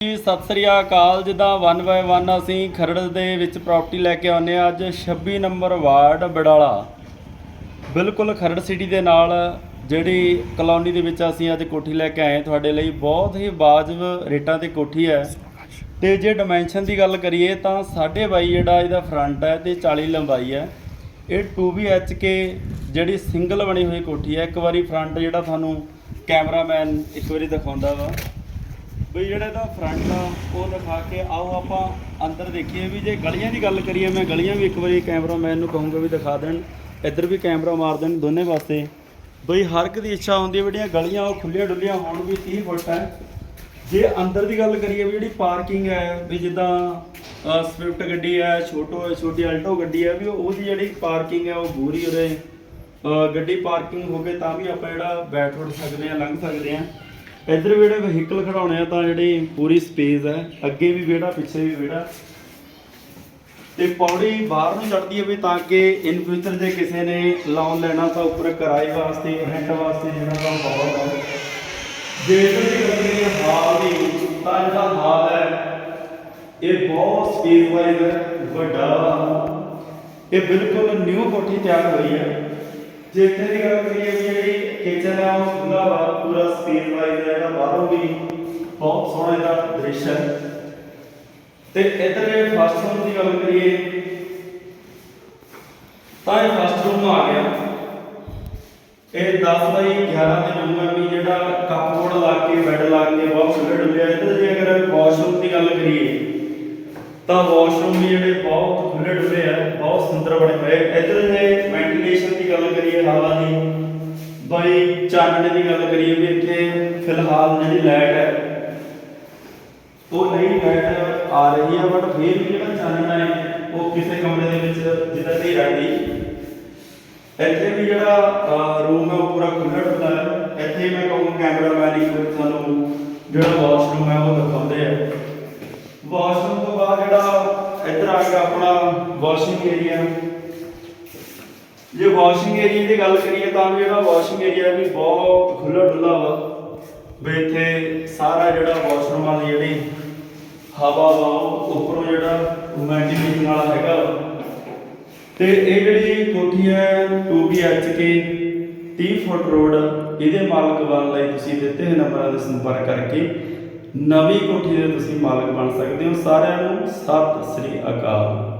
ਜੀ, ਸਤਿ ਸ੍ਰੀ ਅਕਾਲ। ਜਿੱਦਾਂ one by one ਅਸੀਂ ਖਰੜ ਦੇ ਵਿੱਚ ਪ੍ਰਾਪਰਟੀ ਲੈ ਕੇ ਆਉਂਦੇ ਆ ਅੱਜ 26 ਨੰਬਰ ਵਾਰਡ ਬਡਾਲਾ। ਬਿਲਕੁਲ ਖਰੜ ਸਿਟੀ ਦੇ ਨਾਲ ਜਿਹੜੀ ਕਲੋਨੀ ਦੇ ਵਿੱਚ ਅਸੀਂ ਅੱਜ ਕੋਠੀ ਲੈ ਕੇ ਆਏ ਤੁਹਾਡੇ ਲਈ ਬਹੁਤ ਹੀ ਵਾਜਬ ਰੇਟਾਂ ਤੇ ਕੋਠੀ ਹੈ। ਤੇ ਜੇ ਡਾਈਮੈਂਸ਼ਨ ਦੀ ਗੱਲ ਕਰੀਏ ਤਾਂ 22 ਜਿਹੜਾ ਇਹਦਾ ਫਰੰਟ ਹੈ ਤੇ 40 ਲੰਬਾਈ ਹੈ। ਇਹ 2BHK ਜਿਹੜੀ ਸਿੰਗਲ ਬਣੀ ਹੋਈ ਕੋਠੀ ਹੈ। ਇੱਕ ਵਾਰੀ ਫਰੰਟ ਜਿਹੜਾ ਤੁਹਾਨੂੰ ਕੈਮਰਾਮੈਨ ਇੱਕ ਵਾਰੀ ਦਿਖਾਉਂਦਾ ਵਾ। ਵੀ ਜਿਹੜਾ ਇਹਦਾ ਫਰੰਟ ਆ, ਉਹ ਦਿਖਾ ਕੇ ਆਓ ਆਪਾਂ ਅੰਦਰ ਦੇਖੀਏ ਵੀ ਜੇ ਗਲੀਆਂ ਦੀ ਗੱਲ ਕਰੀਏ, ਮੈਂ ਗਲੀਆਂ ਵੀ ਇੱਕ ਵਾਰੀ ਕੈਮਰਾਮੈਨ ਨੂੰ ਕਹੂੰਗਾ ਵੀ ਦਿਖਾ ਦੇਣ, ਇੱਧਰ ਵੀ ਕੈਮਰਾ ਮਾਰ ਦੇਣ ਦੋਨੇ ਪਾਸੇ ਬਈ ਹਰ ਇੱਕ ਦੀ ਇੱਛਾ ਹੁੰਦੀ ਹੈ ਜਿਹੜੀਆਂ ਗਲੀਆਂ ਉਹ ਖੁੱਲੀਆਂ ਡੁੱਲੀਆਂ ਹੋਣ ਵੀ 30 ਫੁੱਟ ਹੈ। ਜੇ ਅੰਦਰ ਦੀ ਗੱਲ ਕਰੀਏ ਵੀ ਜਿਹੜੀ ਪਾਰਕਿੰਗ ਹੈ, ਵੀ ਜਿੱਦਾਂ ਸਵਿਫਟ ਗੱਡੀ ਹੈ, ਛੋਟੋ, ਛੋਟੀ ਅਲਟੋ ਗੱਡੀ ਹੈ, ਵੀ ਉਹਦੀ ਜਿਹੜੀ ਪਾਰਕਿੰਗ ਹੈ ਉਹ ਪੂਰੀ ਉਹਦੇ ਗੱਡੀ ਪਾਰਕਿੰਗ ਹੋ ਕੇ ਤਾਂ ਵੀ ਆਪਾਂ ਜਿਹੜਾ ਬੈਠ ਉੱਠ ਸਕਦੇ ਆ ਲੰਘ ਸਕਦੇ ਆ ਇੱਧਰ ਵੀ ਵਹੀਕਲ ਖੜਾਉਣੇ ਆ ਤਾਂ ਜਿਹੜੀ ਪੂਰੀ ਸਪੇਸ ਹੈ, ਅੱਗੇ ਵੀ ਵਿਹੜਾ, ਪਿੱਛੇ ਵੀ ਵਿਹੜਾ। ਤੇ ਪੌੜੀ ਬਾਹਰ ਨੂੰ ਚੜਦੀ ਹੈ ਵੀ ਤਾਂ ਕਿ ਇਨ ਫਿਊਚਰ ਜੇ ਕਿਸੇ ਨੇ ਲੋਨ ਲੈਣਾ ਤਾਂ ਉੱਪਰ ਕਿਰਾਏ ਵਾਸਤੇ ਰੈਂਟ ਵਾਸਤੇ ਜਿਹੜਾ ਤਾਂ ਬਹੁਤ ਹੈ ਜੇ ਇਹਦੀ ਗੱਲ ਕਰੀਏ ਹਾਲ ਦੀ ਤਾਂ ਜਿਹੜਾ ਹਾਲ ਹੈ, ਇਹ ਬਹੁਤ ਸਪੇਸ ਵਾਈਜ਼ ਹੈ, ਵੱਡਾ। ਇਹ ਬਿਲਕੁਲ ਨਿਊ ਕੋਠੀ ਤਿਆਰ ਹੋਈ ਹੈ। ਜੇ ਇੱਥੇ ਦੀ ਗੱਲ ਕਰੀਏ ਵੀ ਜਿਹੜੀ ਕਿਚਨ ਹੈ, ਉਹ ਬਾਹਰੋਂ ਵੀ ਬਹੁਤ ਸੋਹਣਾ ਇਹਦਾ ਦ੍ਰਿਸ਼ ਹੈ। ਤੇ ਇੱਧਰ ਜੇ ਫਸਟ ਰੂਮ ਦੀ ਗੱਲ ਕਰੀਏ, ਤਾਂ ਇਹ ਫਸਟ ਰੂਮ ਆ ਗਿਆ। ਇਹ 10 ਬਾਈ 11 ਦੇ ਰੂਮ ਹੈ ਵੀ ਜਿਹੜਾ ਕੱਪਬੋਰਡ ਲਾ ਕੇ, ਬੈੱਡ ਲਾ ਕੇ, ਬਹੁਤ ਖੁੱਲੇ ਡੁੱਲੇ ਆ। ਜੇ ਅਗਰ ਵਾਸ਼ਰੂਮ ਦੀ ਗੱਲ ਕਰੀਏ, ਤਾਂ ਵਾਸ਼ਰੂਮ ਵੀ ਜਿਹੜੇ ਬਹੁਤ ਖੁੱਲੇ ਡੁੱਲੇ ਆ, ਬਹੁਤ ਸੁੰਦਰ ਬਣੇ ਹੋਏ ਇੱਧਰ ਜੇ ਵੈਂਟੀਲੇਸ਼ਨ ਦੀ ਗੱਲ ਕਰੀਏ, ਹਵਾ ਦੀ, ਬਾਈ ਚਾਨਣੇ ਦੀ ਗੱਲ ਕਰੀਏ ਵੀ ਇੱਥੇ ਫਿਲਹਾਲ ਜਿਹੜੀ ਲਾਈਟ ਹੈ, ਉਹ ਨਹੀਂ ਲਾਈਟ ਆ ਰਹੀ ਹੈ ਬਟ ਫਿਰ ਵੀ ਜਿਹੜਾ ਚਾਨਣਾ ਹੈ, ਉਹ ਕਿਸੇ ਕਮਰੇ ਦੇ ਵਿੱਚ ਜਿੱਦਾਂ ਹਨੇਰਾ ਨਹੀਂ ਇੱਥੇ ਵੀ ਜਿਹੜਾ ਰੂਮ ਹੈ, ਉਹ ਪੂਰਾ ਖੁੱਲ੍ਹਾ ਡੁੱਲਾ ਹੈ। ਇੱਥੇ ਮੈਂ ਕਹੂੰ ਕੈਮਰਾਮੈਨ ਇੱਕ ਵਾਰ ਤੁਹਾਨੂੰ, ਜਿਹੜਾ ਵਾਸ਼ਰੂਮ ਹੈ, ਉਹ ਦਿਖਾਉਂਦੇ ਆ। ਵਾਸ਼ਰੂਮ ਤੋਂ ਬਾਅਦ ਜਿਹੜਾ ਇੱਧਰ ਆ ਗਿਆ ਆਪਣਾ ਵਾਸ਼ਿੰਗ ਏਰੀਆ ਜੇ ਵਾਸ਼ਿੰਗ ਏਰੀਆ ਦੀ ਗੱਲ ਕਰੀਏ ਤਾਂ ਵੀ ਜਿਹੜਾ ਵਾਸ਼ਿੰਗ ਏਰੀਆ ਵੀ ਬਹੁਤ ਖੁੱਲ੍ਹਾ ਡੁੱਲਾ ਵਾ। ਵੀ ਇੱਥੇ ਸਾਰਾ ਜਿਹੜਾ ਵਾਸ਼ਰੂਮਾਂ ਦੀ ਜਿਹੜੀ ਹਵਾ ਵਾ ਉਹ ਉੱਪਰੋਂ ਜਿਹੜਾ ਵੈਂਟੀਲੇਸ਼ਨ ਵਾਲਾ ਹੈਗਾ ਵਾ। ਤੇ ਇਹ ਜਿਹੜੀ ਕੋਠੀ ਹੈ 2BHK 30 ਫੁੱਟ ਰੋਡ, ਇਹਦੇ ਮਾਲਕ ਬਣਨ ਲਈ ਤੁਸੀਂ ਦਿੱਤੇ ਹੋਏ ਨੰਬਰਾਂ ਦੇ ਸੰਪਰਕ ਕਰਕੇ ਨਵੀਂ ਕੋਠੀ ਦੇ ਤੁਸੀਂ ਮਾਲਕ ਬਣ ਸਕਦੇ ਹੋ। ਸਾਰਿਆਂ ਨੂੰ ਸਤਿ ਸ੍ਰੀ ਅਕਾਲ।